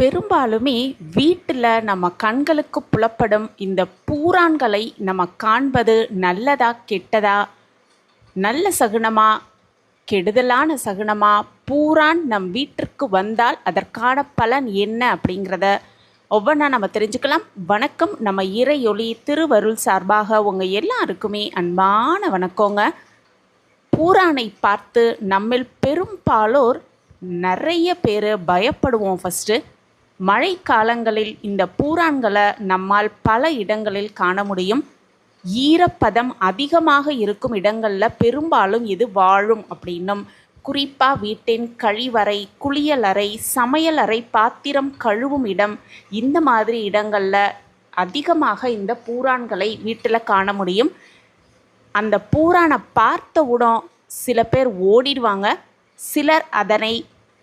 பெரும்பாலுமே வீட்டில் நம்ம கண்களுக்கு புலப்படும் இந்த பூரான்களை நம்ம காண்பது நல்லதா கெட்டதா? நல்ல சகுனமா கெடுதலான சகுனமா பூரான் நம் வீட்டிற்கு வந்தால் அதற்கான பலன் என்ன அப்படிங்கிறத ஒவ்வொன்றா நம்ம தெரிஞ்சுக்கலாம். வணக்கம். நம்ம இறையொளி திருவருள் சார்பாக உங்கள் எல்லாருக்குமே அன்பான வணக்கங்க. பூரானை பார்த்து நம்மில் பெரும்பாலோர் நிறைய பேர் பயப்படுவோம் ஃபஸ்ட்டு மழை காலங்களில் இந்த பூரான்களை நம்மால் பல இடங்களில் காண முடியும். ஈரப்பதம் அதிகமாக இருக்கும் இடங்களில் பெரும்பாலும் இது வாழும் அப்படின்னும். குறிப்பாக வீட்டின் கழிவறை குளியலறை சமையலறை பாத்திரம் கழுவும் இடம் இந்த மாதிரி இடங்களில் அதிகமாக இந்த பூரான்களை வீட்டில் காண முடியும். அந்த பூரானை பார்த்தவுடன் சில பேர் ஓடிடுவாங்க. சிலர் அதனை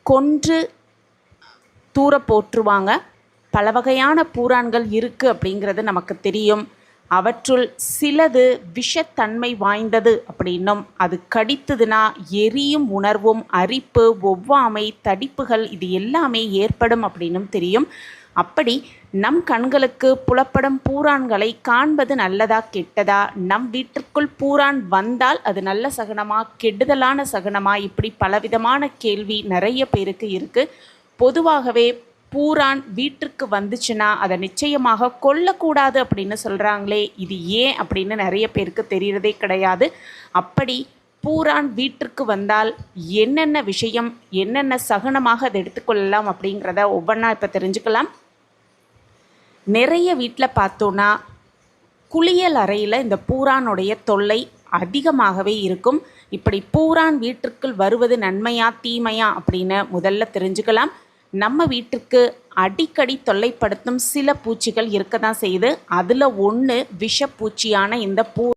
கொன்று தூர போற்றுவாங்க. பல வகையான பூரான்கள் இருக்குது அப்படிங்கிறது நமக்கு தெரியும். அவற்றுள் சிலது விஷத்தன்மை வாய்ந்தது அப்படின்னும் அது கடித்ததுன்னா எரியும் உணர்வும் அரிப்பு ஒவ்வாமை தடிப்புகள் இது எல்லாமே ஏற்படும் அப்படின்னும் தெரியும். அப்படி நம் கண்களுக்கு புலப்படும் பூரான்களை காண்பது நல்லதா கெட்டதா? நம் வீட்டிற்குள் பூரான் வந்தால் அது நல்ல சகனமா கெடுதலான சகனமா? இப்படி பலவிதமான கேள்வி நிறைய பேருக்கு இருக்குது பொதுவாகவே பூரான் வீட்டிற்கு வந்துச்சுன்னா அதை நிச்சயமாக கொல்லக்கூடாது அப்படின்னு சொல்கிறாங்களே இது ஏன் அப்படின்னு நிறைய பேருக்கு தெரிகிறதே கிடையாது. அப்படி பூரான் வீட்டிற்கு வந்தால் என்னென்ன விஷயம் என்னென்ன சகுனமாக அதை எடுத்துக்கொள்ளலாம் அப்படிங்கிறத ஒவ்வொன்றா இப்போ தெரிஞ்சுக்கலாம். நிறைய வீட்டில் பார்த்தோன்னா குளியல் அறையில் இந்த பூரானுடைய தொல்லை அதிகமாகவே இருக்கும். இப்படி பூரான் வீட்டிற்குள் வருவது நன்மையா தீமையா அப்படின்னு முதல்ல தெரிஞ்சுக்கலாம். நம்ம வீட்டிற்கு அடிக்கடி தொல்லைப்படுத்தும் சில பூச்சிகள் இருக்க தான் செய்யுது. அதில் ஒன்று விஷப்பூச்சியான இந்த பூ